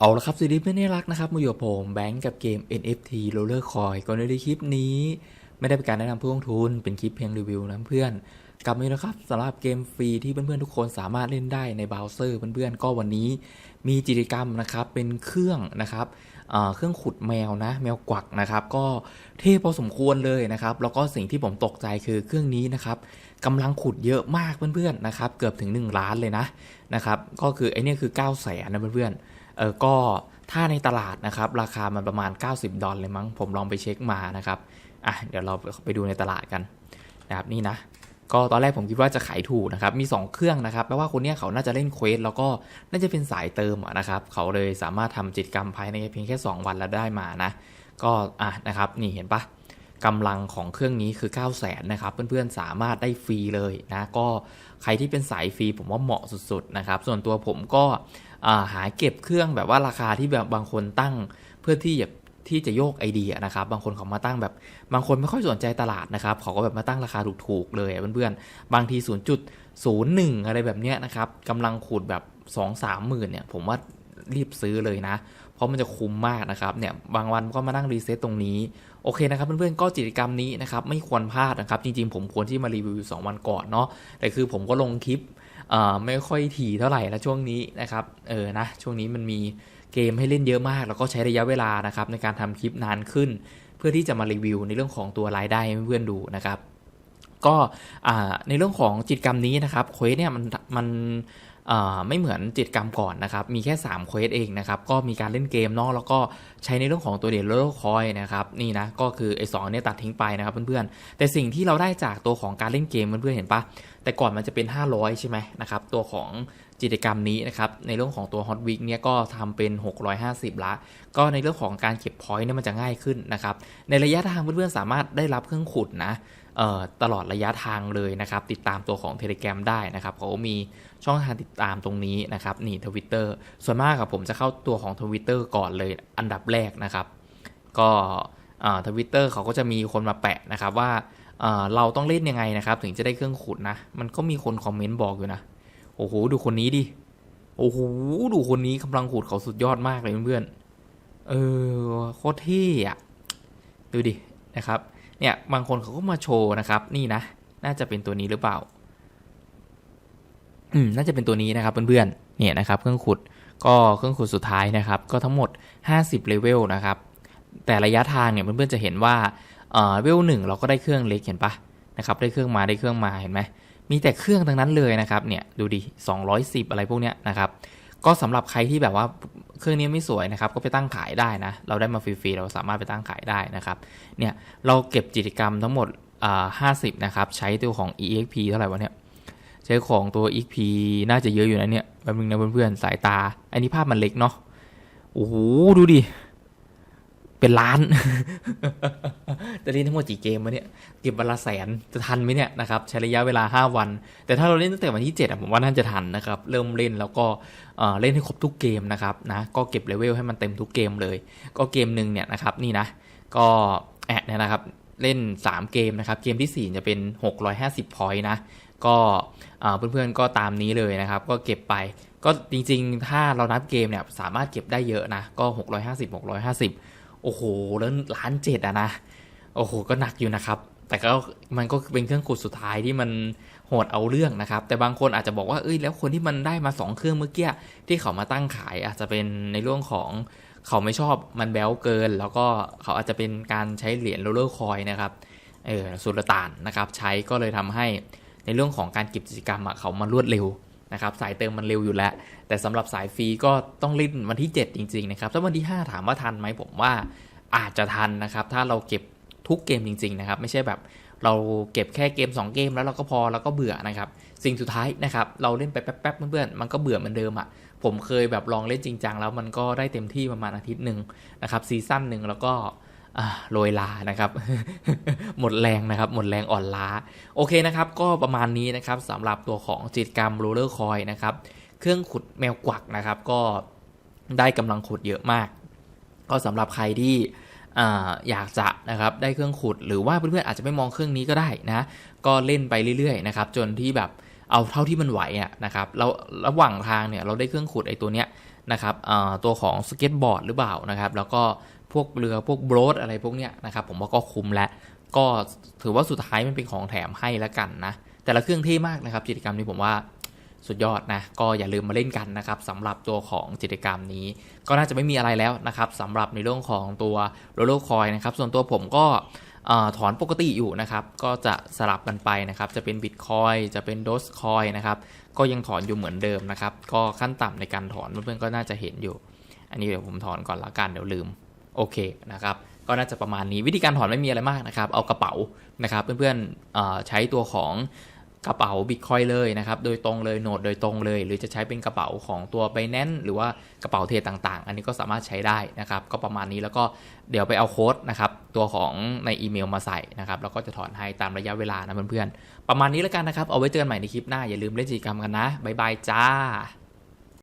เอาละครับสวัสดีเพื่อนที่รักนะครับมาอยู่กับผมแบงก์กับเกม NFT Roller Coin ก่อนในคลิปนี้ ไม่ได้เป็นการแนะนำผู้ลงทุน เป็นคลิปเพียงรีวิวนะเพื่อนกลับมาอีกแล้วครับสำหรับเกมฟรีที่เพื่อนๆทุกคนสามารถเล่นได้ในเบราว์เซอร์เพื่อนๆก็วันนี้มีกิจกรรมนะครับเป็นเครื่องนะครับเครื่องขุดแมวนะ แมวกวักนะครับ ก็เท่พอสมควรเลยนะครับ แล้วก็สิ่งที่ผมตกใจคือเครื่องนี้นะครับกำลังขุดเยอะมากเพื่อนๆนะครับ เกือบถึง 1 ล้านเลยนะนะครับ ก็คือไอเนี่ยคือ9 0 0แสนนะเพื่อนๆ เออก็ถ้าในตลาดนะครับราคามันประมาณ 90 ดอลเลยมั้งผมลองไปเช็คมานะครับอะเดี๋ยวเราไปดูในตลาดกันนะครับนี่นะก็ตอนแรกผมคิดว่าจะขายถูกนะครับ มี 2 เครื่องนะครับแปลว่าคนเนี้ยเขาน่าจะเล่นเควสแล้วก็น่าจะเป็นสายเติมนะครับ เขาเลยสามารถทำกิจกรรมภายในเพียงแค่ 2 วันแล้วได้มานะ ก็อะนะครับ นี่เห็นปะ กำลังของเครื่องนี้คือ 9 0 0 0 0นะครับ เพื่อนๆสามารถได้ฟรีเลยนะก็ใครที่เป็นสายฟรีผมว่าเหมาะสุดๆนะครับ ส่วนตัวผมก็าหาเก็บเครื่องแบบว่าราคาที่แบบบางคนตั้งเพื่อที่จะที่จะโยกไอเดียนะครับ บางคนเขามาตั้งแบบ บางคนไม่ค่อยสนใจตลาดนะครับเขาก็แบบมาตั้งราคาถูกๆเลยเพื่อนๆบางที 0.01 อะไรแบบเนี้ยนะครับกำลังขูดแบบ 2-3 หมื่นเนี่ยผมว่ารีบซื้อเลยนะ เพราะมันจะคุ้มมากนะครับเนี่ยบางวันก็มานั่งรีเซ็ตตรงนี้ โอเคนะครับเพื่อนๆก็กิจกรรมนี้นะครับไม่ควรพลาดนะครับ จริงๆ ผมควรที่มารีวิวอยู่2วันก่อนเนาะแต่คือผมก็ลงคลิปไม่ค่อยถี่เท่าไหร่แล้วช่วงนี้นะครับเออนะช่วงนี้มันมีเกมให้เล่นเยอะมาก แล้วก็ใช้ระยะเวลานะครับในการทำคลิปนานขึ้น เพื่อที่จะมารีวิวในเรื่องของตัวรายได้ให้เพื่อนๆดูนะครับก็ในเรื่องของกิจกรรมนี้นะครับเควสเนี่ยมันมัน ไม่เหมือนกิจกรรมก่อนนะครับ มีแค่3เควสเองนะครับ ก็มีการเล่นเกมเนาะแล้วก็ใช้ในเรื่องของตัวเดลโลคอยนะครับ นี่นะ ก็คือไอ้สองเนี่ยตัดทิ้งไปนะครับเพื่อนๆ แต่สิ่งที่เราได้จากตัวของการเล่นเกมเพื่อนๆเห็นปะแต่ก่อนมันจะเป็น 500 ใช่ไหมนะครับ ตัวของกิจกรรมนี้นะครับ ในเรื่องของตัว Hot Week เนี่ยก็ทำเป็น 650 ละ ก็ในเรื่องของการเก็บพอยต์เนี่ยมันจะง่ายขึ้นนะครับ ในระยะทางเพื่อนๆสามารถได้รับเครื่องขุดนะ ตลอดระยะทางเลยนะครับ ติดตามตัวของ Telegram ได้นะครับเขามีช่องทางติดตามตรงนี้นะครับนี่ทวิตเตอร์ส่วนมากครับผมจะเข้าตัวของ Twitter ก่อนเลยอันดับแรกนะครับ ก็ทวิตเตอร์เขาก็จะมีคนมาแปะนะครับว่าเเราต้องเล่นยังไงนะครับ ถึงจะได้เครื่องขุดนะ มันก็มีคนคอมเมนต์บอกอยู่นะ โอ้โห ดูคนนี้ดิ โอ้โห ดูคนนี้กำลังขุดเขาสุดยอดมากเลยเพื่อนๆเออโคตรเท่อะดูดินะครับ เนี่ยบางคนเขาก็มาโชว์นะครับ นี่นะ น่าจะเป็นตัวนี้หรือเปล่า อืม น่าจะเป็นตัวนี้นะครับเพื่อนๆ เนี่ยนะครับ เครื่องขุด ก็เครื่องขุดสุดท้ายนะครับ ก็ทั้งหมด 50เลเวลนะครับ แต่ระยะทางเนี่ยเพื่อนๆจะเห็นว่าเอ่อเลเวลหนึ่งเราก็ได้เครื่องเล็กเห็นปะนะครับ ได้เครื่องมาได้เครื่องมาเห็นไหมมีแต่เครื่องทั้งนั้นเลยนะครับ เนี่ยดูดิ210 อะไรพวกเนี้ยนะครับ ก็สำหรับใครที่แบบว่าเครื่องนี้ไม่สวยนะครับ ก็ไปตั้งขายได้นะ เราได้มาฟรีๆ เราสามารถไปตั้งขายได้นะครับ เนี่ย เราเก็บจิตกรรมทั้งหมดห้า50นะครับ ใช้ตัวของ exp เท่าไหร่วะเนี่ย ใช้ของตัว exp น่าจะเยอะอยู่นะเนี่ยแป๊บนึงนะเพื่อนๆ สายตา อันนี้ภาพมันเล็กเนาะ โอ้โห ดูดิ เป็นล้านจะเล่นทั้งหมดกี่เกมวะเนี่ย เก็บวันละแสน จะทันไหมเนี่ยนะครับ ใช้ระยะเวลา 5 วัน แต่ถ้าเราเล่นตั้งแต่วันที่7อะผมว่าน่าจะทันนะครับ เริ่มเล่นแล้วก็เล่นให้ครบทุกเกมนะครับนะ ก็เก็บเลเวลให้มันเต็มทุกเกมเลย ก็เกมหนึ่งเนี่ยนะครับ นี่นะ ก็แอะเนี่ยนะครับ เล่น 3 เกมนะครับ เกมที่ 4 จะเป็น 650พอยต์นะ ก็เอ่อเพื่อนๆก็ตามนี้เลยนะครับ ก็เก็บไปก็จริงๆ ถ้าเรานับเกมเนี่ยสามารถเก็บได้เยอะนะ ก็ 650 650 โอ้โหแล้วล้านเจ็ดอะนะ โอ้โห ก็หนักอยู่นะครับ แต่ก็มันก็เป็นเครื่องขุดสุดท้ายที่มันโหดเอาเรื่องนะครับ แต่บางคนอาจจะบอกว่า เอ้ย แล้วคนที่มันได้มา 2 เครื่องเมื่อกี้ที่เขามาตั้งขายอาจจะเป็นในเรื่องของเขาไม่ชอบมันแบลเกิน แล้วก็เขาอาจจะเป็นการใช้เหรียญโรลเลอร์คอยนะครับ เออสุลต่านนะครับ ใช้ก็เลยทำให้ในเรื่องของการเก็บกิจกรรมอะเขามารวดเร็ว นะครับสายเติมมันเร็วอยู่แล้ว แต่สำหรับสายฟรีก็ต้องเล่นวันที่ 7 จริง ๆ นะครับ ถ้าวันที่ 5 ถามว่าทันไหมผมว่าอาจจะทันนะครับ ถ้าเราเก็บทุกเกมจริง ๆ นะครับ ไม่ใช่แบบเราเก็บแค่เกม 2 เกมแล้วเราก็พอแล้วก็เบื่อนะครับ สิ่งสุดท้ายนะครับเราเล่นไปแป๊บๆเพื่อนๆมันก็เบื่อเหมือนเดิมอะ่ะผมเคยแบบลองเล่นจริงจังแล้วมันก็ได้เต็มที่ประมาณอาทิตย์หนึ่งนะครับซีซั่นหนึ่งแล้วก็ โรยลานะครับ หมดแรงนะครับ หมดแรงอ่อนล้า โอเคนะครับ ก็ประมาณนี้นะครับสำหรับตัวของจิตกรรมโรลเลอร์คอยนะครับ เครื่องขุดแมวกวักนะครับ ก็ได้กำลังขุดเยอะมาก ก็สำหรับใครที่ออยากจะนะครับได้เครื่องขุดหรือว่าเพื่อนๆอาจจะไม่มองเครื่องนี้ก็ได้นะก็เล่นไปเรื่อยๆนะครับจนที่แบบเอาเท่าที่มันไหวอะนะครับแล้วระหว่างทางเนี่ยเราได้เครื่องขุดไอ้ตัวเนี้ย นะครับตัวของสเก็ตบอร์ดหรือเปล่านะครับ แล้วก็พวกเรือพวกโบรดอะไรพวกเนี้ยนะครับ ผมว่าก็คุ้มแล้วก็ถือว่าสุดท้ายมันเป็นของแถมให้แล้วกันนะ แต่ละเครื่องเท่มากนะครับกิจกรรมนี้ผมว่าสุดยอดนะ ก็อย่าลืมมาเล่นกันนะครับสำหรับตัวของกิจกรรมนี้ ก็น่าจะไม่มีอะไรแล้วนะครับสำหรับในเรื่องของตัวโรลล์คอยนะครับ ส่วนตัวผมก็ อถอนปกติอยู่นะครับ ก็จะสลับกันไปนะครับ จะเป็นบิตคอยจะเป็นโดสคอยนะครับ ก็ยังถอนอยู่เหมือนเดิมนะครับ ก็ขั้นต่ำในการถอนเพื่อนๆก็น่าจะเห็นอยู่ อันนี้เดี๋ยวผมถอนก่อนละกันเดี๋ยวลืม โอเคนะครับ ก็น่าจะประมาณนี้วิธีการถอนไม่มีอะไรมากนะครับ เอากระเป๋านะครับ เพื่อนๆใช้ตัวของ กระเป๋าบิตคอยเลยนะครับโดยตรงเลยโหนดโดยตรงเลย หรือจะใช้เป็นกระเป๋าของตัวไปแนนหรือว่ากระเป๋าเทรดต่างๆ อันนี้ก็สามารถใช้ได้นะครับก็ประมาณนี้แล้วก็เดี๋ยวไปเอาโค้ดนะครับตัวของในอีเมลมาใส่นะครับแล้วก็จะถอนให้ตามระยะเวลานะเพื่อนๆประมาณนี้แล้วกันนะครับเอาไว้เจอกันใหม่ในคลิปหน้าอย่าลืมเล่นกิจกรรมกันนะบ๊ายบายจ้า